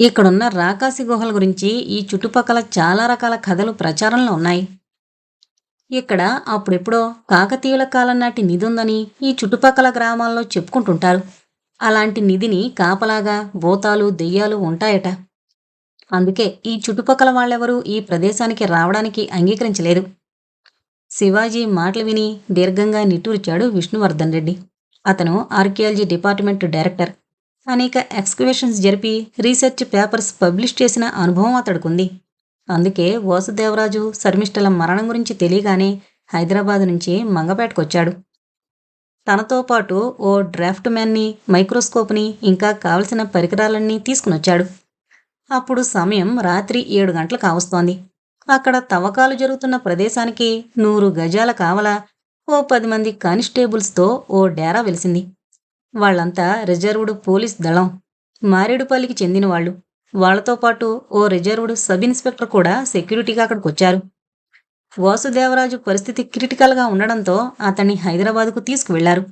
ఇక్కడున్న రాకాసి గుహల గురించి ఈ చుట్టుపక్కల చాలా రకాల కథలు ప్రచారంలో ఉన్నాయి. ఇక్కడ అప్పుడెప్పుడో కాకతీయుల కాలం నాటి నిధి ఉందని ఈ చుట్టుపక్కల గ్రామాల్లో చెప్పుకుంటుంటారు. అలాంటి నిధిని కాపలాగా భూతాలు దెయ్యాలు ఉంటాయట. అందుకే ఈ చుట్టుపక్కల వాళ్ళెవరూ ఈ ప్రదేశానికి రావడానికి అంగీకరించలేదు. శివాజీ మాటలు విని దీర్ఘంగా నిట్టూర్చాడు విష్ణువర్ధన్ రెడ్డి. అతను ఆర్కియాలజీ డిపార్ట్మెంట్ డైరెక్టర్. అనేక ఎక్స్కవేషన్స్ జరిపి రీసెర్చ్ పేపర్స్ పబ్లిష్ చేసిన అనుభవం అతడుకుంది. అందుకే వాసుదేవరాజు శర్మిష్టల మరణం గురించి తెలియగానే హైదరాబాద్ నుంచి మంగపేటకొచ్చాడు. తనతో పాటు ఓ డ్రాఫ్ట్ మ్యాన్ని మైక్రోస్కోప్ని ఇంకా కావలసిన పరికరాలన్నీ తీసుకునొచ్చాడు. అప్పుడు సమయం రాత్రి ఏడు గంటలు కావస్తోంది అక్కడ తవ్వకాలు జరుగుతున్న ప్రదేశానికి నూరు గజాల కావల ఓ పది మంది కానిస్టేబుల్స్తో ఓ డేరా వెలిసింది. వాళ్ళంతా రిజర్వ్డ్ పోలీస్ దళం. మారేడుపల్లికి చెందిన వాళ్ళు. వాళ్ళతో పాటు ఓ రిజర్వ్డ్ సబ్ ఇన్స్పెక్టర్ కూడా సెక్యూరిటీగా అక్కడికి వచ్చారు వాసుదేవరాజు పరిస్థితి క్రిటికల్గా ఉండడంతో అతన్ని హైదరాబాద్కు తీసుకువెళ్ళారు.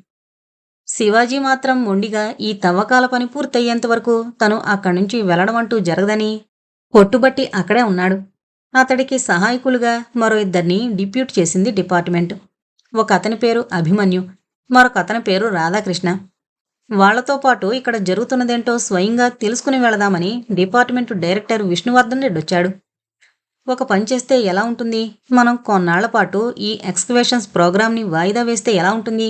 శివాజీ మాత్రం మొండిగా ఈ తవ్వకాల పని పూర్తయ్యేంత వరకు తను అక్కడి నుంచి వెళ్ళడం అంటూ జరగదని పొట్టుబట్టి అక్కడే ఉన్నాడు. అతడికి సహాయకులుగా మరో ఇద్దరిని డిప్యూట్ చేసింది డిపార్ట్మెంట్. ఒక అతని పేరు అభిమన్యు మరొక అతని పేరు రాధాకృష్ణ. వాళ్ళతో పాటు ఇక్కడ జరుగుతున్నదేంటో స్వయంగా తెలుసుకుని వెళదామని డిపార్ట్మెంట్ డైరెక్టర్ విష్ణువర్ధన్ రెడ్డి వచ్చాడు. ఒక పని చేస్తే ఎలా ఉంటుంది? మనం కొన్నాళ్ళ పాటు ఈ ఎక్స్కవేషన్స్ ప్రోగ్రామ్ని వాయిదా వేస్తే ఎలా ఉంటుంది?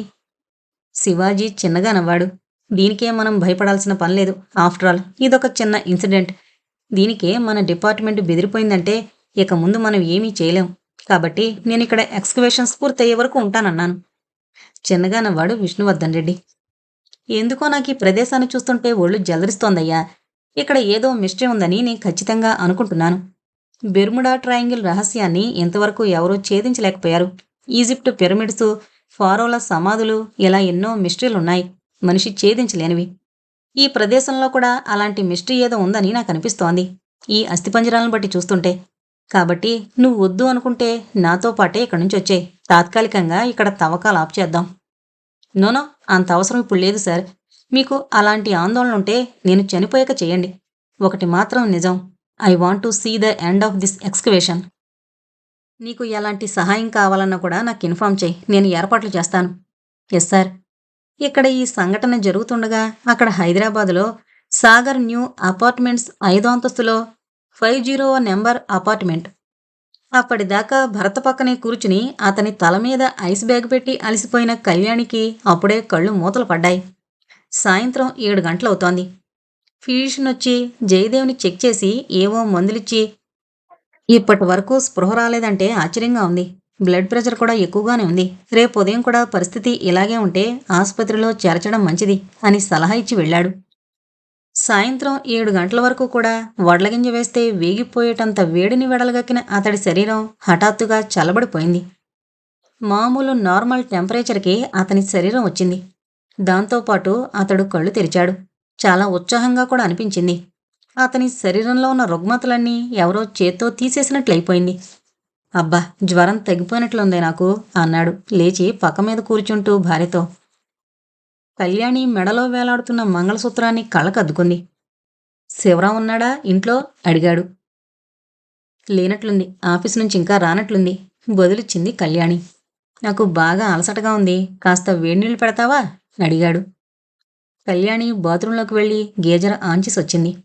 శివాజీ చిన్నగా నవ్వాడు. దీనికే మనం భయపడాల్సిన పని లేదు. ఆఫ్టర్ ఆల్ ఇదొక చిన్న ఇన్సిడెంట్. దీనికే మన డిపార్ట్మెంట్ బెదిరిపోయిందంటే ఇక ముందు మనం ఏమీ చేయలేం. కాబట్టి నేను ఇక్కడ ఎక్స్కవేషన్స్ పూర్తయ్యే వరకు ఉంటానన్నాను. చిన్నగా నవ్వాడు విష్ణువర్ధన్ రెడ్డి. ఎందుకో నాకు ఈ ప్రదేశాన్ని చూస్తుంటే ఒళ్ళు జలరిస్తోందయ్యా. ఇక్కడ ఏదో మిస్టరీ ఉందని నేను ఖచ్చితంగా అనుకుంటున్నాను. బెర్ముడా ట్రయాంగిల్ రహస్యాన్ని ఇంతవరకు ఎవరూ ఛేదించలేకపోయారు. ఈజిప్ట్ పిరమిడ్స్ ఫారోల సమాధులు ఇలా ఎన్నో మిస్టరీలున్నాయి. మనిషి ఛేదించలేనివి. ఈ ప్రదేశంలో కూడా అలాంటి మిస్టరీ ఏదో ఉందని నాకు అనిపిస్తోంది. ఈ అస్థిపంజరాలను బట్టి చూస్తుంటే. కాబట్టి నువ్వు వద్దు అనుకుంటే నాతో పాటే ఇక్కడి నుంచి వచ్చే తాత్కాలికంగా ఇక్కడ తవ్వకాలు ఆప్ చేద్దాం నోనో అంత అవసరం ఇప్పుడు లేదు సార్. మీకు అలాంటి ఆందోళన ఉంటే నేను చనిపోయాక చేయండి. ఒకటి మాత్రం నిజం. I want to see the end of this excavation. నీకు ఎలాంటి సహాయం కావాలన్నా కూడా నాకు ఇన్ఫామ్ చేయి. నేను ఏర్పాట్లు చేస్తాను. Yes sir. ఇక్కడ ఈ సంఘటన జరుగుతుండగా అక్కడ హైదరాబాదులో సాగర్ న్యూ అపార్ట్మెంట్స్ ఐదో అంతస్తులో ఫైవ్ జీరో నెంబర్ అపార్ట్మెంట్. అప్పటిదాకా భరత పక్కనే కూర్చుని అతని తల మీద ఐస్ బ్యాగ్ పెట్టి అలసిపోయిన కళ్యాణికి అప్పుడే కళ్ళు మూతలు పడ్డాయి. సాయంత్రం ఏడు గంటలవుతోంది. ఫిజిషియన్ వచ్చి జయదేవ్ని చెక్ చేసి ఏవో మందులిచ్చి ఇప్పటి వరకు స్పృహ రాలేదంటే ఆశ్చర్యంగా ఉంది. బ్లడ్ ప్రెషర్ కూడా ఎక్కువగానే ఉంది. రేపు ఉదయం కూడా పరిస్థితి ఇలాగే ఉంటే ఆసుపత్రిలో చేర్చడం మంచిది అని సలహా ఇచ్చి వెళ్ళాడు. సాయంత్రం ఏడు గంటల వరకు కూడా వడ్లగింజ వేస్తే వేగిపోయేటంత వేడిని వెడలగక్కిన అతడి శరీరం హఠాత్తుగా చల్లబడిపోయింది. మామూలు నార్మల్ టెంపరేచర్కి అతని శరీరం వచ్చింది. దాంతోపాటు అతడు కళ్ళు తెరిచాడు. చాలా ఉత్సాహంగా కూడా అనిపించింది. అతని శరీరంలో ఉన్న రుగ్మతలన్నీ ఎవరో చేత్తో తీసేసినట్లయిపోయింది. అబ్బా జ్వరం తగ్గిపోయినట్లుందే నాకు అన్నాడు. లేచి పక్క మీద కూర్చుంటూ భార్యతో. కళ్యాణి మెడలో వేలాడుతున్న మంగళసూత్రాన్ని కళ్ళకద్దుకుంది. శివరాం ఉన్నాడా? ఇంట్లో? అడిగాడు. లేనట్లుంది. ఆఫీస్ నుంచి ఇంకా రానట్లుంది. బదులిచ్చింది కళ్యాణి. నాకు బాగా అలసటగా ఉంది. కాస్త వేడినీళ్ళు పెడతావా? అడిగాడు. కళ్యాణి బాత్రూంలోకి వెళ్ళి గేజర్ ఆన్ చేసి వచ్చింది.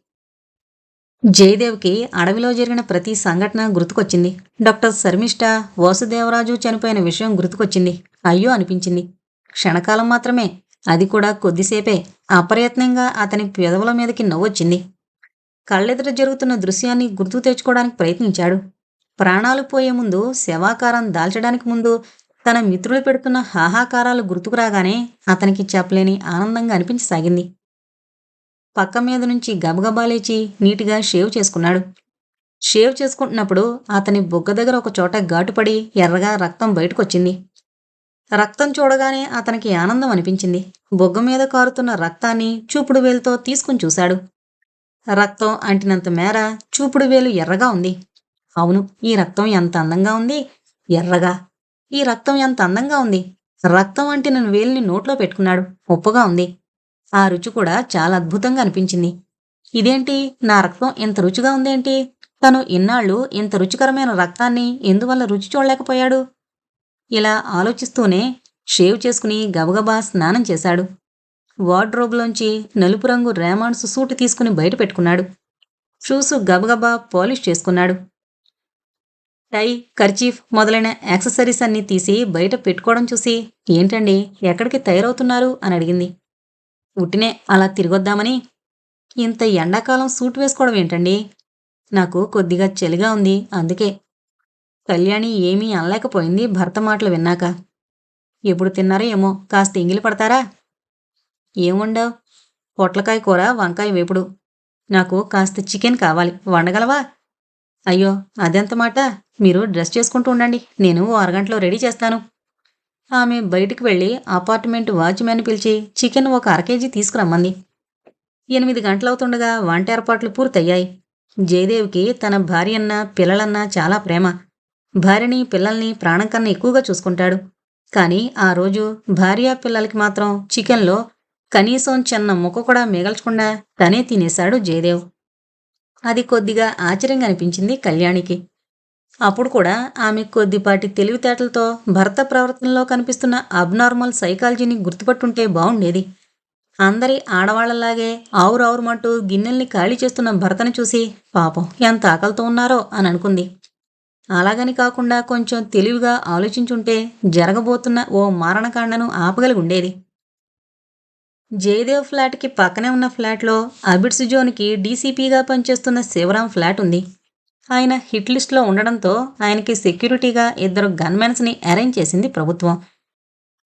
జయదేవ్కి అడవిలో జరిగిన ప్రతి సంఘటన గుర్తుకొచ్చింది. డాక్టర్ శర్మిష్ట వాసుదేవరాజు చనిపోయిన విషయం గుర్తుకొచ్చింది. అయ్యో అనిపించింది. క్షణకాలం మాత్రమే. అది కూడా కొద్దిసేపే. అప్రయత్నంగా అతని పెదవుల మీదకి నవ్వొచ్చింది. కళ్ళెదుట జరుగుతున్న దృశ్యాన్ని గుర్తు తెచ్చుకోవడానికి ప్రయత్నించాడు. ప్రాణాలు పోయే ముందు శవాకారం దాల్చడానికి ముందు తన మిత్రులు పెడుతున్న హాహాకారాలు గుర్తుకు రాగానే అతనికి చెప్పలేని ఆనందంగా అనిపించసాగింది పక్క మీద నుంచి గబగబా లేచి నీటిగా షేవ్ చేసుకున్నాడు. షేవ్ చేసుకుంటున్నప్పుడు అతని బుగ్గ దగ్గర ఒక చోట ఘాటుపడి ఎర్రగా రక్తం బయటకొచ్చింది. రక్తం చూడగానే అతనికి ఆనందం అనిపించింది. బొగ్గ మీద కారుతున్న రక్తాన్ని చూపుడు వేలుతో తీసుకుని చూశాడు. రక్తం అంటినంత మేర చూపుడు వేలు ఎర్రగా ఉంది. అవును ఈ రక్తం ఎంత అందంగా ఉంది? ఎర్రగా. ఈ రక్తం ఎంత అందంగా ఉంది? రక్తం అంటిన వేలిని నోట్లో పెట్టుకున్నాడు. ఉప్పుగా ఉంది. ఆ రుచి కూడా చాలా అద్భుతంగా అనిపించింది. ఇదేంటి? నా రక్తం ఇంత రుచిగా ఉందేంటి? తను ఇన్నాళ్ళు ఇంత రుచికరమైన రక్తాన్ని ఎందువల్ల రుచి చూడలేకపోయాడు? ఇలా ఆలోచిస్తూనే షేవ్ చేసుకుని గబగబా స్నానం చేశాడు. వార్డ్రోబ్లోంచి నలుపు రంగు రేమాన్స్ సూట్ తీసుకుని బయట పెట్టుకున్నాడు. షూస్ గబగబా పాలిష్ చేసుకున్నాడు. టై కర్చీఫ్ మొదలైన యాక్సెసరీస్ అన్నీ తీసి బయట పెట్టుకోవడం చూసి ఏంటండి ఎక్కడికి తయారవుతున్నారు అని అడిగింది. ఉట్టినే అలా తిరిగొద్దామని ఇంత ఎండాకాలం సూట్ వేసుకోవడం ఏంటండి? నాకు కొద్దిగా చలిగా ఉంది అందుకే కళ్యాణి ఏమీ అనలేకపోయింది భర్త మాటలు విన్నాక. ఎప్పుడు తిన్నారో ఏమో కాస్త ఎంగిలి పడతారా? ఏముండవు పొట్లకాయ కూర వంకాయ వేపుడు. నాకు కాస్త చికెన్ కావాలి వండగలవా? అయ్యో అదెంత మాట? మీరు డ్రెస్ చేసుకుంటూ ఉండండి నేను ఓ అరగంటలో రెడీ చేస్తాను. ఆమె బయటికి వెళ్ళి అపార్ట్మెంట్ వాచ్మెన్ పిలిచి చికెన్ ఒక అర కేజీ తీసుకురమ్మంది. ఎనిమిది గంటలవుతుండగా వంట ఏర్పాట్లు పూర్తయ్యాయి. జయదేవ్కి తన భార్యన్న పిల్లలన్నా చాలా ప్రేమ. భార్యని పిల్లల్ని ప్రాణం కన్నా ఎక్కువగా చూసుకుంటాడు. కానీ ఆ రోజు భార్య పిల్లలకి మాత్రం చికెన్లో కనీసం చిన్న ముక్క కూడా మిగల్చకుండా తనే తినేశాడు జయదేవ్. అది కొద్దిగా ఆశ్చర్యంగా అనిపించింది కళ్యాణికి. అప్పుడు కూడా ఆమె కొద్దిపాటి తెలివితేటలతో భర్త ప్రవర్తనలో కనిపిస్తున్న అబ్నార్మల్ సైకాలజీని గుర్తుపట్టుంటే బాగుండేది. అందరి ఆడవాళ్ళలాగే ఆవురావురమంటూ గిన్నెల్ని ఖాళీ చేస్తున్న భర్తను చూసి పాపం ఎంత ఆకలితో ఉన్నారో అని అనుకుంది. అలాగని కాకుండా కొంచెం తెలివిగా ఆలోచించుంటే జరగబోతున్న ఓ మారణకాండను ఆపగలిగి ఉండేది. జయదేవ్ ఫ్లాట్కి పక్కనే ఉన్న ఫ్లాట్లో అబిడ్స్ జోన్కి డీసీపీగా పనిచేస్తున్న శివరాం ఫ్లాట్ ఉంది. ఆయన హిట్ లిస్ట్లో ఉండడంతో ఆయనకి సెక్యూరిటీగా ఇద్దరు గన్మెన్స్ని అరేంజ్ చేసింది ప్రభుత్వం.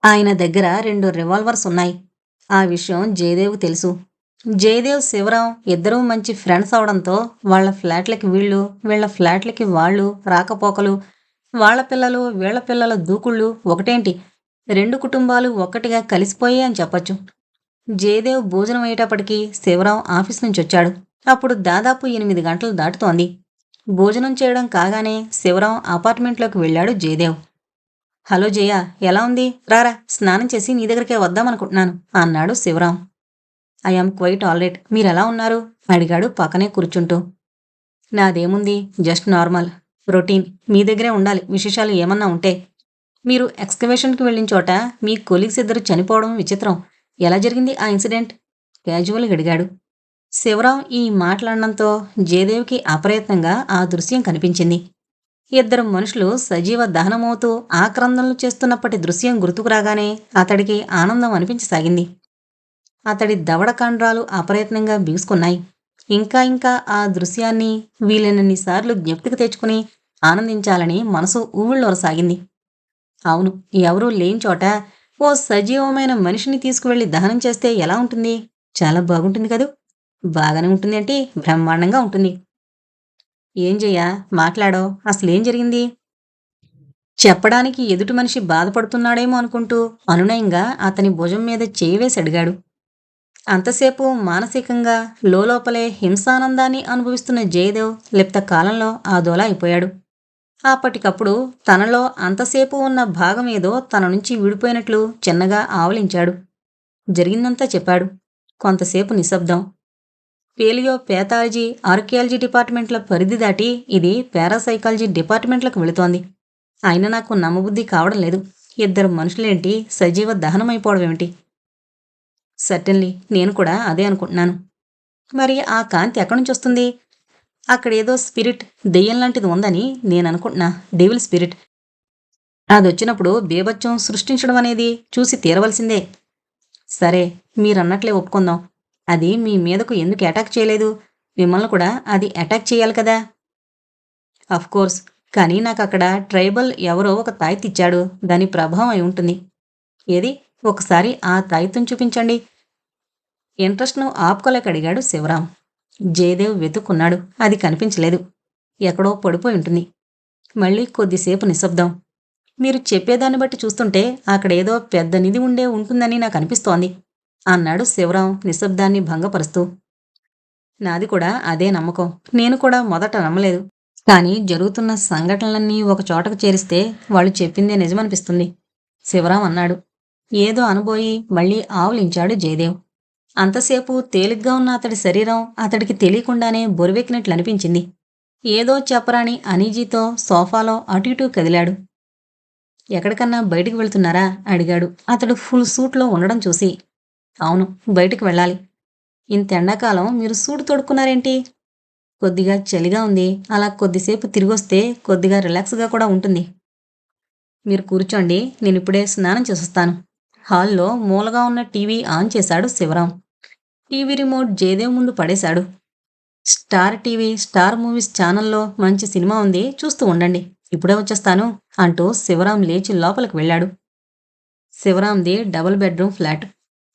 ఆయన దగ్గర రెండు రివాల్వర్స్ ఉన్నాయి. ఆ విషయం జయదేవ్కు తెలుసు. జయదేవ్ శివరాం ఇద్దరూ మంచి ఫ్రెండ్స్ అవడంతో వాళ్ళ ఫ్లాట్లకి వీళ్ళు వీళ్ళ ఫ్లాట్లకి వాళ్ళు రాకపోకలు. వాళ్ళ పిల్లలు వీళ్ళ పిల్లల దూకుళ్ళు ఒకటేంటి? రెండు కుటుంబాలు ఒక్కటిగా కలిసిపోయాయి అని చెప్పొచ్చు. జయదేవ్ భోజనం అయ్యేటప్పటికీ శివరాం ఆఫీస్ నుంచి వచ్చాడు. అప్పుడు దాదాపు ఎనిమిది గంటలు దాటుతోంది. భోజనం చేయడం కాగానే శివరాం అపార్ట్మెంట్లోకి వెళ్ళాడు జయదేవ్. హలో జయ ఎలా ఉంది? రారా స్నానం చేసి నీ దగ్గరికే వద్దామనుకుంటున్నాను అన్నాడు శివరాం. ఐఆమ్ క్వైట్ ఆల్రైట్ మీరెలా ఉన్నారు? అడిగాడు పక్కనే కూర్చుంటూ. నాదేముంది? Just normal. రొటీన్. మీ దగ్గరే ఉండాలి. విశేషాలు ఏమన్నా ఉంటే. మీరు ఎక్స్కవేషన్కి వెళ్ళిన చోట మీ కొలీగ్స్ ఇద్దరు చనిపోవడం విచిత్రం. ఎలా జరిగింది ఆ ఇన్సిడెంట్? క్యాజువల్గా అడిగాడు. శివరాం ఈ మాట్లాడడంతో జయదేవ్కి అప్రయత్నంగా ఆ దృశ్యం కనిపించింది. ఇద్దరు మనుషులు సజీవ దహనమవుతూ ఆక్రందనలు చేస్తున్నప్పటి దృశ్యం గుర్తుకు రాగానే అతడికి ఆనందం అనిపించసాగింది. అతడి దవడ కండ్రాలు అప్రయత్నంగా బీసుకున్నాయి ఇంకా ఇంకా ఆ దృశ్యాన్ని వీలైనన్నిసార్లు జ్ఞప్తికి తెచ్చుకుని ఆనందించాలని మనసు ఊళ్ళొరసాగింది. అవును ఎవరూ లేని చోట ఓ సజీవమైన మనిషిని తీసుకువెళ్ళి దహనం చేస్తే ఎలా ఉంటుంది? చాలా బాగుంటుంది కదూ? బాగానే ఉంటుంది అంటే బ్రహ్మాండంగా ఉంటుంది. ఏం చెయ్యా మాట్లాడో అసలేం జరిగింది? చెప్పడానికి ఎదుటి మనిషి బాధపడుతున్నాడేమో అనుకుంటూ అనునయంగా అతని భుజం మీద చేయివేసి అడిగాడు. అంతసేపు మానసికంగా లోపలే హింసానందాన్ని అనుభవిస్తున్న జయదేవ్ లిప్త కాలంలో ఆదోళ అయిపోయాడు. అప్పటికప్పుడు తనలో అంతసేపు ఉన్న భాగం ఏదో తన నుంచి విడిపోయినట్లు చిన్నగా ఆవలించాడు. జరిగిందంతా చెప్పాడు. కొంతసేపు నిశ్శబ్దం. పేలియో పేథాలజీ ఆర్కియాలజీ డిపార్ట్మెంట్ల పరిధి దాటి ఇది పారాసైకాలజీ డిపార్ట్మెంట్లకు వెళుతోంది. అయినా నాకు నమ్మబుద్ధి కావడం లేదు. ఇద్దరు మనుషులేంటి? సజీవ దహనమైపోవడం ఏమిటి సర్టన్లీ నేను కూడా అదే అనుకుంటున్నాను. మరి ఆ కాంతి ఎక్కడి నుంచి వస్తుంది? అక్కడేదో స్పిరిట్ దెయ్యం లాంటిది ఉందని నేను అనుకుంటున్నా. డెవిల్ స్పిరిట్ అది వచ్చినప్పుడు బీభత్యం సృష్టించడం అనేది చూసి తీరవలసిందే. సరే మీరన్నట్లే ఒప్పుకుందాం. అది మీ మీదకు ఎందుకు అటాక్ చేయలేదు? మిమ్మల్ని కూడా అది అటాక్ చేయాలి కదా? అఫ్ కోర్స్ కానీ నాకు అక్కడ ట్రైబల్ ఎవరో ఒక తాయిత్ ఇచ్చాడు దాని ప్రభావం అయి ఉంటుంది. ఏది? ఒకసారి ఆ తాయిత్తం చూపించండి. ఇంట్రెస్ట్ను ఆపుకోలేక అడిగాడు శివరాం జయదేవ్ వెతుక్కున్నాడు. అది కనిపించలేదు. ఎక్కడో పడిపోయి ఉంటుంది. మళ్ళీ కొద్దిసేపు నిశ్శబ్దం. మీరు చెప్పేదాన్ని బట్టి చూస్తుంటే అక్కడ ఏదో పెద్ద నిధి ఉండే ఉంటుందని నాకు అనిపిస్తోంది అన్నాడు శివరాం నిశ్శబ్దాన్ని భంగపరుస్తూ. నాది కూడా అదే నమ్మకం. నేను కూడా మొదట నమ్మలేదు. కానీ జరుగుతున్న సంఘటనలన్నీ ఒక చోటకు చేరిస్తే వాళ్ళు చెప్పిందే నిజమనిపిస్తుంది. శివరాం అన్నాడు. ఏదో అనుబోయి మళ్ళీ ఆవులించాడు జయదేవ్. అంతసేపు తేలిగ్గా ఉన్న అతడి శరీరం అతడికి తెలియకుండానే బొరువెక్కినట్లు అనిపించింది ఏదో చెప్పరాని అనీజీతో సోఫాలో అటు ఇటు కదిలాడు. ఎక్కడికన్నా బయటికి వెళ్తున్నారా? అడిగాడు. అతడు ఫుల్ సూట్లో ఉండడం చూసి. అవును బయటికి వెళ్ళాలి. ఇంత ఎండాకాలం మీరు సూట్ తొడుక్కున్నారేంటి? కొద్దిగా చలిగా ఉంది. అలా కొద్దిసేపు తిరిగొస్తే కొద్దిగా రిలాక్స్గా కూడా ఉంటుంది. మీరు కూర్చోండి నేను ఇప్పుడే స్నానం చేసొస్తాను. హాల్లో మూలగా ఉన్న టీవీ ఆన్ చేశాడు శివరాం. టీవీ రిమోట్ జయదేవ్ ముందు పడేశాడు. స్టార్ టీవీ స్టార్ మూవీస్ ఛానల్లో మంచి సినిమా ఉంది చూస్తూ ఉండండి. ఇప్పుడే వచ్చేస్తాను అంటూ శివరాం లేచి లోపలికి వెళ్ళాడు. శివరాంది డబుల్ బెడ్రూమ్ ఫ్లాట్.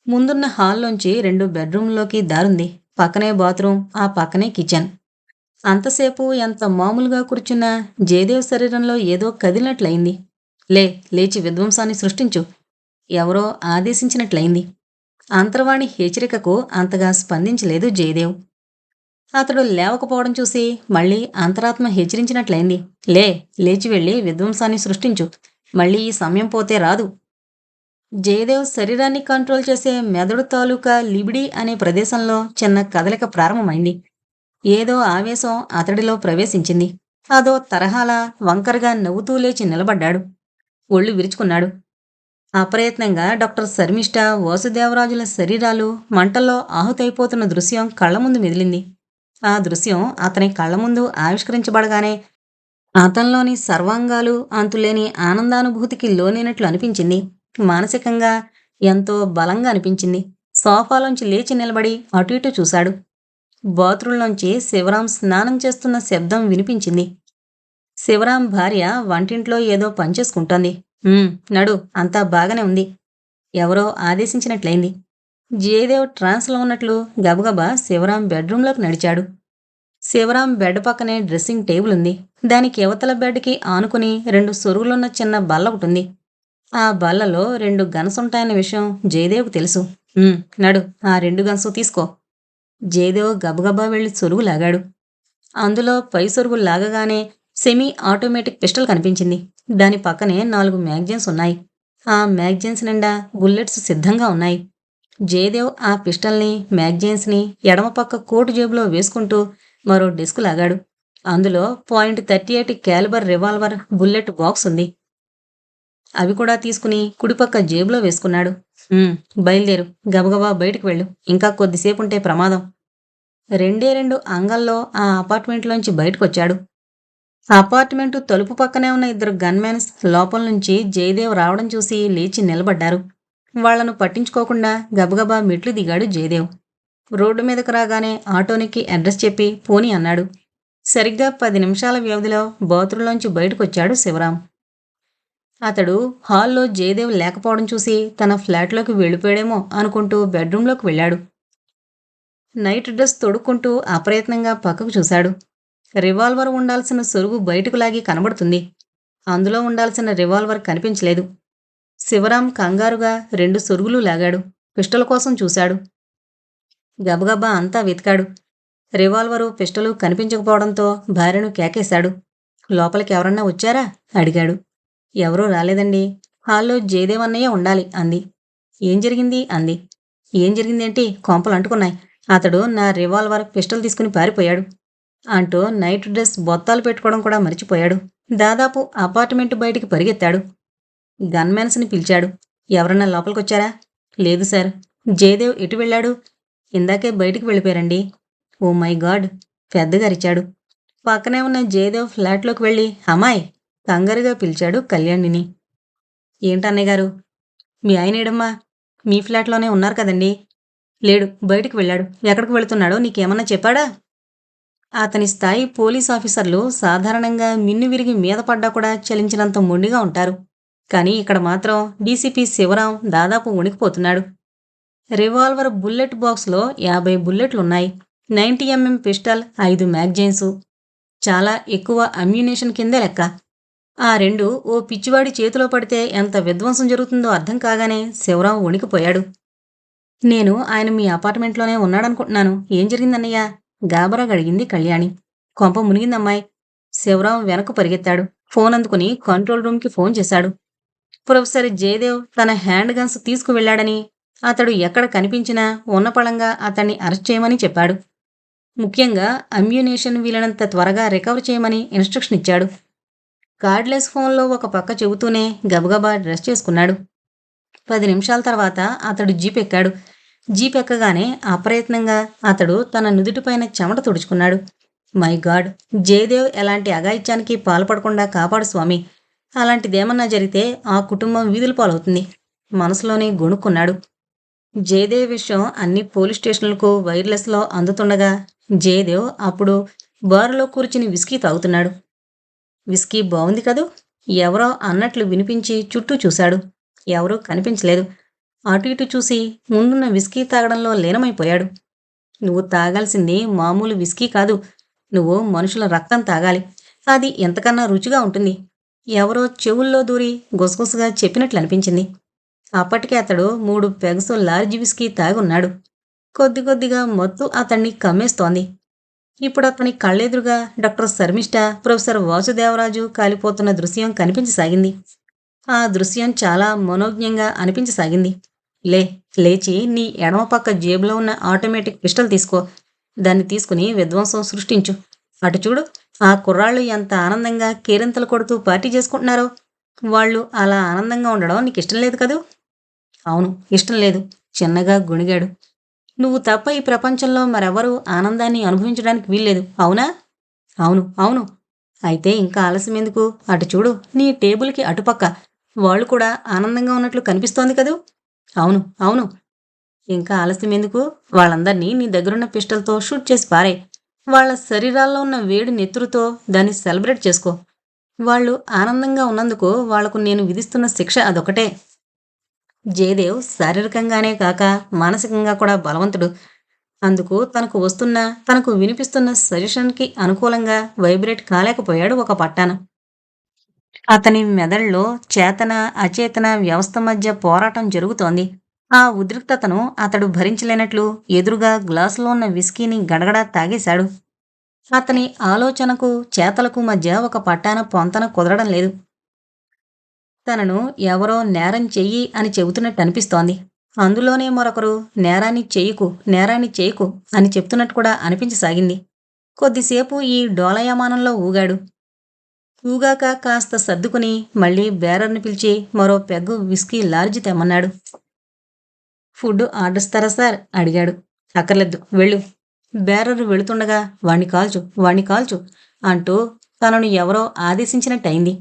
ముందున్న హాల్లోంచి రెండు బెడ్రూమ్లోకి దారుంది. పక్కనే బాత్రూమ్ ఆ పక్కనే కిచెన్. అంతసేపు ఎంత మామూలుగా కూర్చున్నా జయదేవ్ శరీరంలో ఏదో కదిలినట్లయింది. లే లేచి విధ్వంసాన్ని సృష్టించు. ఎవరో ఆదేశించినట్లయింది. అంతర్వాణి హెచ్చరికకు అంతగా స్పందించలేదు జయదేవ్. అతడు లేవకపోవడం చూసి మళ్ళీ అంతరాత్మ హెచ్చరించినట్లయింది. లే లేచి వెళ్ళి విధ్వంసాన్ని సృష్టించు. మళ్ళీ ఈ సమయం పోతే రాదు. జయదేవ్ శరీరాన్ని కంట్రోల్ చేసే మెదడు తాలూకా లిబిడి అనే ప్రదేశంలో చిన్న కదలిక ప్రారంభమైంది. ఏదో ఆవేశం అతడిలో ప్రవేశించింది. అదో తరహాలా వంకరగా నవ్వుతూ లేచి నిలబడ్డాడు. ఒళ్ళు విరుచుకున్నాడు. అప్రయత్నంగా డాక్టర్ శర్మిష్ట వాసుదేవరాజుల శరీరాలు మంటల్లో ఆహుతైపోతున్న దృశ్యం కళ్ళ ముందు మెదిలింది. ఆ దృశ్యం అతని కళ్ళ ముందు ఆవిష్కరించబడగానే అతనిలోని సర్వాంగాలు అంతులేని ఆనందానుభూతికి లోనైనట్లు అనిపించింది. మానసికంగా ఎంతో బలంగా అనిపించింది. సోఫాలోంచి లేచి నిలబడి అటు ఇటు చూశాడు. బాత్రూంలోంచి శివరాం స్నానం చేస్తున్న శబ్దం వినిపించింది. శివరాం భార్య వంటింట్లో ఏదో పనిచేసుకుంటోంది నడు అంతా బాగానే ఉంది. ఎవరో ఆదేశించినట్లయింది. జయదేవ్ ట్రాన్స్లో ఉన్నట్లు గబగబా శివరాం బెడ్రూంలోకి నడిచాడు. శివరాం బెడ్ పక్కనే డ్రెస్సింగ్ టేబుల్ ఉంది. దానికి యువతల బెడ్కి ఆనుకుని రెండు సొరుగులున్న చిన్న బల్ల ఒకటి ఉంది. ఆ బల్లలో రెండు గన్స్ ఉంటాయన్న విషయం జయదేవ్కు తెలుసు. నడు ఆ రెండు గన్సు తీసుకో. జయదేవ్ గబగబా వెళ్ళి సొరుగు లాగాడు అందులో పై సొరుగు లాగగానే సెమీ ఆటోమేటిక్ పిస్టల్ కనిపించింది. దాని పక్కనే నాలుగు మ్యాగజైన్స్ ఉన్నాయి. ఆ మ్యాగజైన్స్ నిండా బుల్లెట్స్ సిద్ధంగా ఉన్నాయి. జయదేవ్ ఆ పిస్టల్ని మ్యాగజైన్స్ని ఎడమ పక్క కోటు జేబులో వేసుకుంటూ మరో డిస్క్ లాగాడు. అందులో point thirty eight calibre revolver bullet box ఉంది. అవి కూడా తీసుకుని కుడిపక్క జేబులో వేసుకున్నాడు. బయలుదేరు. గబగబా బయటకు వెళ్ళు. ఇంకా కొద్దిసేపు ఉంటే ప్రమాదం. రెండే రెండు అంగల్లో ఆ అపార్ట్మెంట్లోంచి బయటకొచ్చాడు. అపార్ట్మెంటు తలుపు పక్కనే ఉన్న ఇద్దరు గన్మెన్స్ లోపల నుంచి జయదేవ్ రావడం చూసి లేచి నిలబడ్డారు. వాళ్ళను పట్టించుకోకుండా గబగబా మెట్లు దిగాడు జయదేవ్. రోడ్డు మీదకు రాగానే ఆటోనికి అడ్రస్ చెప్పి పోని అన్నాడు. సరిగ్గా పది నిమిషాల వ్యవధిలో బాత్రూంలోంచి బయటకొచ్చాడు శివరాం. అతడు హాల్లో జయదేవ్ లేకపోవడం చూసి తన ఫ్లాట్లోకి వెళ్ళిపోయాడేమో అనుకుంటూ బెడ్రూంలోకి వెళ్ళాడు. నైట్ డ్రెస్ తొడుక్కుంటూ అప్రయత్నంగా పక్కకు చూశాడు. రివాల్వర్ ఉండాల్సిన సొరుగు బయటకు లాగి కనబడుతుంది. అందులో ఉండాల్సిన రివాల్వర్ కనిపించలేదు. శివరాం కంగారుగా రెండు సొరుగులు లాగాడు. పిస్టల్ కోసం చూశాడు. గబగబా అంతా వెతికాడు. రివాల్వరు పిస్టలు కనిపించకపోవడంతో భార్యను కేకేశాడు. లోపలికి ఎవరన్నా వచ్చారా? అడిగాడు. ఎవరూ రాలేదండి. హాల్లో జయదేవన్నయ్య ఉండాలి అంది. ఏం జరిగింది? అంది. ఏం జరిగిందేంటి? కొంపలు అంటుకున్నాయి. అతడు నా రివాల్వర్ పిస్టల్ తీసుకుని పారిపోయాడు. అంటూ నైట్ డ్రెస్ బొత్తాలు పెట్టుకోవడం కూడా మర్చిపోయాడు. దాదాపు అపార్ట్మెంట్ బయటికి పరిగెత్తాడు. గన్మెన్స్ని పిలిచాడు. ఎవరన్నా లోపలికొచ్చారా? లేదు సార్. జయదేవ్ ఎటు వెళ్ళాడు? ఇందాకే బయటికి వెళ్ళిపోయారండి. Oh my god! పెద్దగా అరిచాడు. పక్కనే ఉన్న జయదేవ్ ఫ్లాట్లోకి వెళ్ళి అమ్మాయి! కంగారుగా పిలిచాడు కళ్యాణిని. ఏంటన్నయ్య గారు? మీ ఆయన ఏడమ్మా? మీ ఫ్లాట్లోనే ఉన్నారు కదండి. లేడు. బయటికి వెళ్ళాడు. ఎక్కడికి వెళుతున్నాడో నీకేమన్నా చెప్పాడా? అతని స్థాయి పోలీస్ ఆఫీసర్లు సాధారణంగా మిన్ను విరిగి మీద పడ్డా కూడా చలించినంత మొండిగా ఉంటారు. కానీ ఇక్కడ మాత్రం డీసీపీ శివరాం దాదాపు ఉణికిపోతున్నాడు రివాల్వర్ బుల్లెట్ బాక్స్లో యాభై బుల్లెట్లున్నాయి. నైంటీ ఎంఎం పిస్టల్ ఐదు మ్యాగజైన్సు. చాలా ఎక్కువ అమ్యునేషన్ కిందే లెక్క. ఆ రెండు ఓ పిచ్చివాడి చేతిలో పడితే ఎంత విధ్వంసం జరుగుతుందో అర్థం కాగానే శివరాం వణికిపోయాడు. నేను ఆయన మీ అపార్ట్మెంట్లోనే ఉన్నాడనుకుంటున్నాను. ఏం జరిగిందన్నయ్యా? గాబరా గడిగింది కళ్యాణి. కొంప మునిగిందమ్మాయి. శివరాం వెనక్కు పరిగెత్తాడు. ఫోన్ అందుకుని కంట్రోల్ రూమ్కి ఫోన్ చేశాడు. ప్రొఫెసర్ జయదేవ్ తన హ్యాండ్ గన్స్ తీసుకువెళ్ళాడని అతడు ఎక్కడ కనిపించినా ఉన్నపళంగా అతన్ని అరెస్ట్ చేయమని చెప్పాడు. ముఖ్యంగా అమ్యునేషన్ వీలైనంత త్వరగా రికవర్ చేయమని ఇన్స్ట్రక్షన్ ఇచ్చాడు. కార్డ్లెస్ ఫోన్లో ఒక పక్క చెబుతూనే గబగబా డ్రెస్ చేసుకున్నాడు. పది నిమిషాల తర్వాత అతడు జీప్ ఎక్కాడు జీప్ ఎక్కగానే అప్రయత్నంగా అతడు తన నుదుటిపైన చెమట తుడుచుకున్నాడు. మై గాడ్ జయదేవ్ ఎలాంటి అఘాయిత్యానికి పాల్పడకుండా కాపాడు స్వామి. అలాంటిదేమన్నా జరిగితే ఆ కుటుంబం వీధుల పాలవుతుంది. మనసులోనే గొణుక్కున్నాడు. జయదేవ్ విషయం అన్ని పోలీస్ స్టేషన్లకు వైర్లెస్లో అందుతుండగా జయదేవ్ అప్పుడు బారులో కూర్చుని విస్కీ తాగుతున్నాడు. విస్కీ బాగుంది కదూ? ఎవరో అన్నట్లు వినిపించి చుట్టూ చూశాడు. ఎవరూ కనిపించలేదు. అటు ఇటు చూసి ముందున్న విస్కీ తాగడంలో లీనమైపోయాడు. నువ్వు తాగాల్సింది మామూలు విస్కీ కాదు. నువ్వు మనుషుల రక్తం తాగాలి. అది ఎంతకన్నా రుచిగా ఉంటుంది. ఎవరో చెవుల్లో దూరి గుసగుసగా చెప్పినట్లు అనిపించింది. అప్పటికే అతడు మూడు పెగసు లార్జ్ విస్కీ తాగున్నాడు. కొద్ది కొద్దిగా మత్తు అతన్ని కమ్మేస్తోంది. ఇప్పుడు అతని కళ్ళెదురుగా డాక్టర్ శర్మిష్ట ప్రొఫెసర్ వాసుదేవరాజు కాలిపోతున్న దృశ్యం కనిపించసాగింది. ఆ దృశ్యం చాలా మనోజ్ఞంగా అనిపించసాగింది. లే లేచి నీ ఎడమ పక్క జేబులో ఉన్న ఆటోమేటిక్ పిస్టల్ తీసుకో. దాన్ని తీసుకుని విధ్వంసం సృష్టించు. అటు చూడు ఆ కుర్రాళ్ళు ఎంత ఆనందంగా కేరింతలు కొడుతూ పార్టీ చేసుకుంటున్నారో. వాళ్ళు అలా ఆనందంగా ఉండడం నీకు ఇష్టం లేదు కదూ? అవును ఇష్టం లేదు. చిన్నగా గుణిగాడు. నువ్వు తప్ప ఈ ప్రపంచంలో మరెవరూ ఆనందాన్ని అనుభవించడానికి వీల్లేదు. అవునా? అవును అవును. అయితే ఇంకా ఆలస్యం ఎందుకు? అటు చూడు నీ టేబుల్కి అటుపక్క. వాళ్ళు కూడా ఆనందంగా ఉన్నట్లు కనిపిస్తోంది కదూ? అవును అవును. ఇంకా ఆలస్యం ఎందుకు? వాళ్ళందరినీ నీ దగ్గరున్న పిస్టల్తో షూట్ చేసి పారే వాళ్ళ శరీరాల్లో ఉన్న వేడి నెత్తురుతో దాన్ని సెలబ్రేట్ చేసుకో. వాళ్ళు ఆనందంగా ఉన్నందుకు వాళ్ళకు నేను విధిస్తున్న శిక్ష అదొకటే. జయదేవ్ శారీరకంగానే కాక మానసికంగా కూడా బలవంతుడు. అందుకు తనకు వస్తున్న తనకు వినిపిస్తున్న సజెషన్కి అనుకూలంగా వైబ్రేట్ కాలేకపోయాడు ఒక పట్టాన. అతని మెదడులో చేతన అచేతన వ్యవస్థ మధ్య పోరాటం జరుగుతోంది. ఆ ఉద్రిక్తతను అతడు భరించలేనట్లు ఎదురుగా గ్లాసులో ఉన్న విస్కీని గడగడా తాగేశాడు. అతని ఆలోచనకు చేతలకు మధ్య ఒక పట్టాన పొంతన కుదరడం లేదు. తనను ఎవరో నేరం చెయ్యి అని చెబుతున్నట్టు అనిపిస్తోంది. అందులోనే మరొకరు నేరాన్ని చెయ్యకు నేరాన్ని చేయకు అని చెప్తున్నట్టు కూడా అనిపించసాగింది. కొద్దిసేపు ఈ డోలయమానంలో ఊగాడు. ఊగాక కాస్త సర్దుకుని మళ్ళీ బేరర్ని పిలిచి మరో పెగ్గు విస్కీ లార్జ్ తెమ్మన్నాడు. ఫుడ్ ఆర్డర్స్తారా సార్? అడిగాడు. అక్కర్లేదు. వెళ్ళు. బేరర్ వెళుతుండగా వాణ్ణి కాల్చు వాణ్ణి కాల్చు అంటూ తనను ఎవరో ఆదేశించినట్టయింది.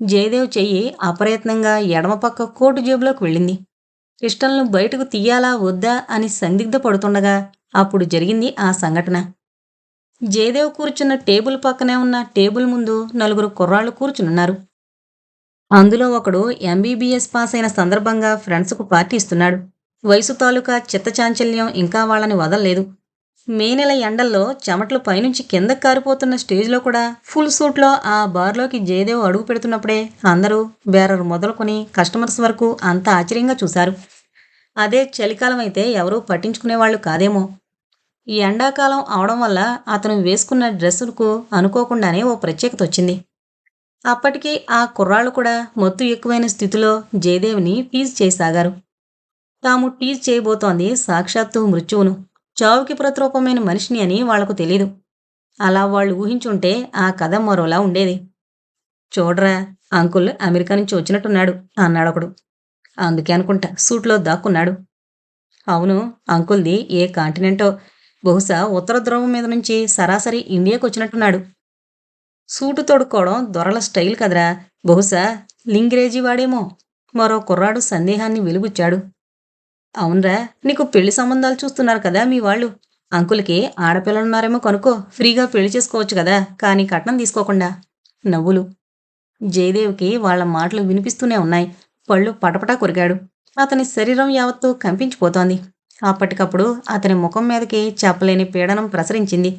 జయదేవ్ చెయ్యి అప్రయత్నంగా ఎడమపక్క కోటు జేబులోకి వెళ్ళింది. క్రిస్టల్ను బయటకు తీయాలా వద్దా అని సందిగ్ధ పడుతుండగా అప్పుడు జరిగింది ఆ సంఘటన. జయదేవ్ కూర్చున్న టేబుల్ పక్కనే ఉన్న టేబుల్ ముందు నలుగురు కుర్రాళ్ళు కూర్చునున్నారు. అందులో ఒకడు ఎంబీబీఎస్ పాస్ అయిన సందర్భంగా ఫ్రెండ్స్కు పార్టీ ఇస్తున్నాడు. వయసు తాలూకా చిత్తచాంచల్యం ఇంకా వాళ్ళని వదలలేదు. మే నెల ఎండల్లో చెమటలు పైనుంచి కింద కారిపోతున్న స్టేజ్లో కూడా ఫుల్ సూట్లో ఆ బార్లోకి జయదేవ్ అడుగు పెడుతున్నప్పుడే అందరూ బేరర్ మొదలుకొని కస్టమర్స్ వరకు అంత ఆశ్చర్యంగా చూశారు. అదే చలికాలం అయితే ఎవరూ పట్టించుకునేవాళ్ళు కాదేమో. ఈ ఎండాకాలం అవడం వల్ల అతను వేసుకున్న డ్రెస్సులకు అనుకోకుండానే ఓ ప్రత్యేకత వచ్చింది. అప్పటికి ఆ కుర్రాళ్ళు కూడా మొత్తు ఎక్కువైన స్థితిలో జయదేవిని టీజ్ చేయసాగారు. తాము టీజ్ చేయబోతోంది సాక్షాత్తు మృత్యువును. చావుకి ప్రతిరూపమైన మనిషిని అని వాళ్ళకు తెలీదు. అలా వాళ్ళు ఊహించుంటే ఆ కథ మరోలా ఉండేది. చూడరా అంకుల్ అమెరికా నుంచి వచ్చినట్టున్నాడు అన్నాడొకడు అందుకే అనుకుంటా సూట్లో దాక్కున్నాడు. అవును అంకుల్ది ఏ కాంటినెంటో బహుశా ఉత్తర ధ్రువం మీద నుంచి సరాసరి ఇండియాకు వచ్చినట్టున్నాడు. సూటు తొడుక్కోవడం దొరల స్టైల్ కదరా. బహుశా లింగ్రేజీ వాడేమో మరో కుర్రాడు సందేహాన్ని వెలుగుచ్చాడు అవునరా నీకు పెళ్ళి సంబంధాలు చూస్తున్నారు కదా మీ వాళ్ళు. అంకుల్కి ఆడపిల్లలున్నారేమో కనుక్కో ఫ్రీగా పెళ్ళి చేసుకోవచ్చు కదా కానీ కట్నం తీసుకోకుండా. నవ్వులు. జయదేవ్కి వాళ్ళ మాటలు వినిపిస్తూనే ఉన్నాయి. పళ్ళు పటపటా కొరిగాడు. అతని శరీరం యావత్తూ కంపించిపోతోంది. అప్పటికప్పుడు అతని ముఖం మీదకి చెప్పలేని పీడనం ప్రసరించింది.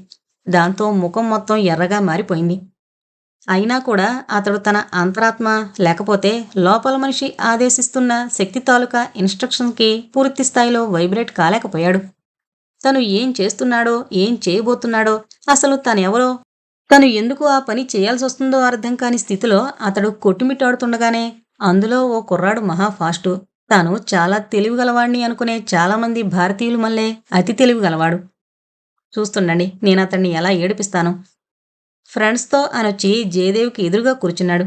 దాంతో ముఖం మొత్తం ఎర్రగా మారిపోయింది. అయినా కూడా అతడు తన అంతరాత్మ లేకపోతే లోపల మనిషి ఆదేశిస్తున్న శక్తి తాలూకా ఇన్స్ట్రక్షన్కి పూర్తి స్థాయిలో వైబ్రేట్ కాలేకపోయాడు. తను ఏం చేస్తున్నాడో ఏం చేయబోతున్నాడో అసలు తనెవరో తను ఎందుకు ఆ పని చేయాల్సి వస్తుందో అర్థం కాని స్థితిలో అతడు కొట్టుమిట్టాడుతుండగానే అందులో ఓ కుర్రాడు మహా ఫాస్టు. తాను చాలా తెలివిగలవాణ్ణి అనుకునే చాలామంది భారతీయులు మళ్ళే అతి తెలివిగలవాడు. చూస్తుండండి నేను అతన్ని ఎలా ఏడిపిస్తాను? ఫ్రెండ్స్తో అనొచ్చి జయదేవ్కి ఎదురుగా కూర్చున్నాడు.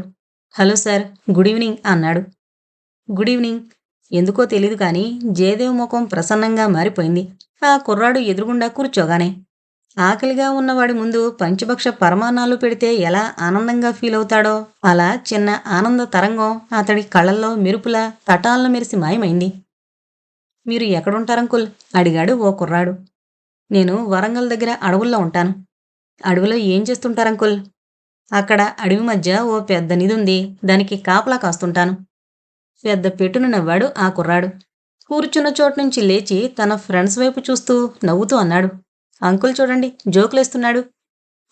హలో సార్ గుడ్ ఈవినింగ్ అన్నాడు. Good evening. ఎందుకో తెలియదు కానీ జయదేవ్ ముఖం ప్రసన్నంగా మారిపోయింది. ఆ కుర్రాడు ఎదురుగుండా కూర్చోగానే ఆకలిగా ఉన్నవాడి ముందు పంచభక్ష పరమాన్నాలు పెడితే ఎలా ఆనందంగా ఫీల్ అవుతాడో? అలా చిన్న ఆనంద తరంగం అతడి కళ్ళల్లో మెరుపుల తటాలను మెరిసి మాయమైంది. మీరు ఎక్కడుంటారంకుల్ అడిగాడు ఓ కుర్రాడు. నేను వరంగల్ దగ్గర అడవుల్లో ఉంటాను. అడవిలో ఏం చేస్తుంటారంకుల్ అక్కడ అడవి మధ్య ఓ పెద్ద నిధి ఉంది. దానికి కాపలా కాస్తుంటాను. పెద్ద పెట్టును నవ్వాడు ఆ కుర్రాడు. కూర్చున్న చోటు నుంచి లేచి తన ఫ్రెండ్స్ వైపు చూస్తూ నవ్వుతూ అన్నాడు. అంకుల్ చూడండి జోకులేస్తున్నాడు.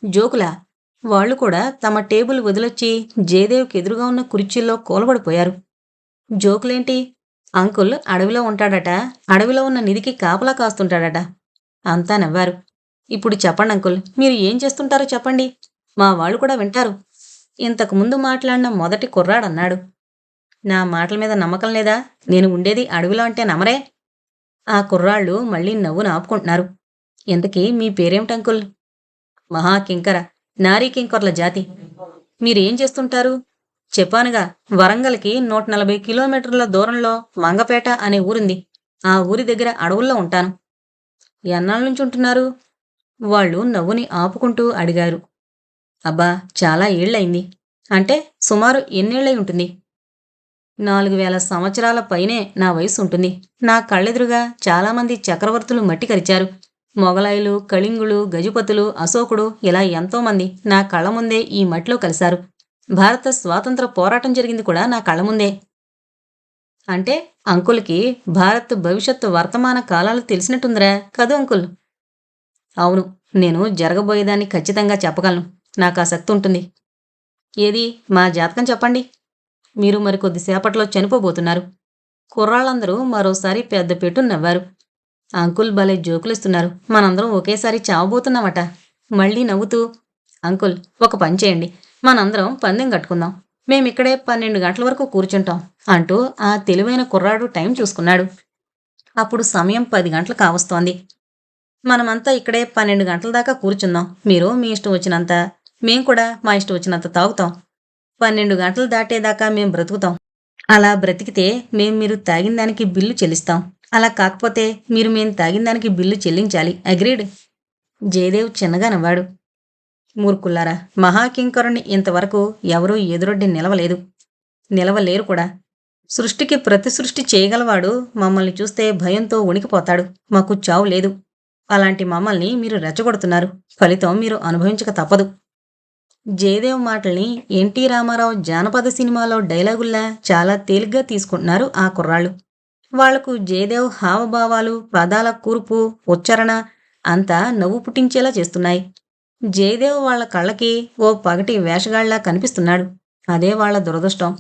జోకులా? వాళ్ళు కూడా తమ టేబుల్ వదిలొచ్చి జయదేవ్కి ఎదురుగా ఉన్న కుర్చీల్లో కూలబడిపోయారు. జోకులేంటి? అంకుల్ అడవిలో ఉంటాడట అడవిలో ఉన్న నిధికి కాపలా కాస్తుంటాడట. అంతా నవ్వారు. ఇప్పుడు చెప్పండి అంకుల్ మీరు ఏం చేస్తుంటారో చెప్పండి. మా వాళ్ళు కూడా వింటారు. ఇంతకు ముందు మాట్లాడిన మొదటి కుర్రాడన్నాడు. నా మాటల మీద నమ్మకం లేదా? నేను ఉండేది అడవిలో అంటే నమ్మరే ఆ కుర్రాళ్ళు మళ్ళీ నవ్వును ఆపుకుంటున్నారు. ఇంతకీ మీ పేరేమిటి అంకుల్? మహాకింకర నారీ కింకర్ల జాతి. మీరేం చేస్తుంటారు? చెప్పానుగా వరంగల్కి నూట నలభై కిలోమీటర్ల దూరంలో మంగపేట అనే ఊరుంది. ఆ ఊరి దగ్గర అడవుల్లో ఉంటాను. ఎన్నాళ్ళ నుంచి ఉంటున్నారు? వాళ్ళు నవ్వుని ఆపుకుంటూ అడిగారు. అబ్బా చాలా ఏళ్ళయింది. అంటే సుమారు ఎన్నేళ్ళై ఉంటుంది? నాలుగు వేల సంవత్సరాల పైనే నా వయసు ఉంటుంది. నా కళ్ళెదురుగా చాలామంది చక్రవర్తులు మట్టి కరిచారు. మొగలాయులు కళింగులు గజపతులు అశోకుడు ఇలా ఎంతోమంది నా కళ్ళ ముందే ఈ మట్టిలో కలిశారు. భారత స్వాతంత్ర పోరాటం జరిగింది కూడా నా కళ్ళ ముందే. అంటే అంకుల్కి భారత్ భవిష్యత్తు వర్తమాన కాలాలు తెలిసినట్టుందిరా కదూ అంకుల్? అవును నేను జరగబోయేదాన్ని ఖచ్చితంగా చెప్పగలను. నాకు ఆసక్తి ఉంటుంది. ఏది? మా జాతకం చెప్పండి. మీరు మరి కొద్దిసేపట్లో చనిపోబోతున్నారు. కుర్రాళ్ళందరూ మరోసారి పెద్ద పెట్టు నవ్వారు. అంకుల్ భలే జోకులిస్తున్నారు. మనందరం ఒకేసారి చావబోతున్నామట. మళ్ళీ నవ్వుతూ అంకుల్ ఒక పని చేయండి. మనందరం పందెం కట్టుకుందాం. మేమిక్కడే పన్నెండు గంటల వరకు కూర్చుంటాం అంటూ ఆ తెలివైన కుర్రాడు టైం చూసుకున్నాడు. అప్పుడు సమయం పది గంటలు కావస్తోంది. మనమంతా ఇక్కడే పన్నెండు గంటల దాకా కూర్చుందాం. మీరు మీ ఇష్టం వచ్చినంత మేం కూడా మా ఇష్టం వచ్చినంత తాగుతాం. పన్నెండు గంటలు దాటేదాకా మేం బ్రతుకుతాం. అలా బ్రతికితే మేం మీరు తాగిన దానికి బిల్లు చెల్లిస్తాం. అలా కాకపోతే మీరు మేము తాగిన దానికి బిల్లు చెల్లించాలి. అగ్రీడ్? జయదేవ్ చిన్నగా నవ్వాడు. మూర్ఖుల్లారా మహాకింకరుని ఇంతవరకు ఎవరూ ఎదురొడ్డి నిలవలేదు. నిలవలేరు కూడా. సృష్టికి ప్రతి సృష్టి చేయగలవాడు మమ్మల్ని చూస్తే భయంతో ఉణికిపోతాడు మాకు చావు లేదు. అలాంటి మమ్మల్ని మీరు రెచ్చగొడుతున్నారు. ఫలితం మీరు అనుభవించక తప్పదు. జయదేవ్ మాటల్ని ఎన్టీ రామారావు జానపద సినిమాలో డైలాగుల్లా చాలా తేలిగ్గా తీసుకుంటున్నారు ఆ కుర్రాళ్ళు. వాళ్ళకు జయదేవ్ హావభావాలు పదాల కూర్పు ఉచ్చారణ అంతా నవ్వు పుట్టించేలా చేస్తున్నాయి. జయదేవ్ వాళ్ళ కళ్ళకి ఓ పగటి వేషగాళ్ళా కనిపిస్తున్నాడు. అదే వాళ్ళ దురదృష్టం.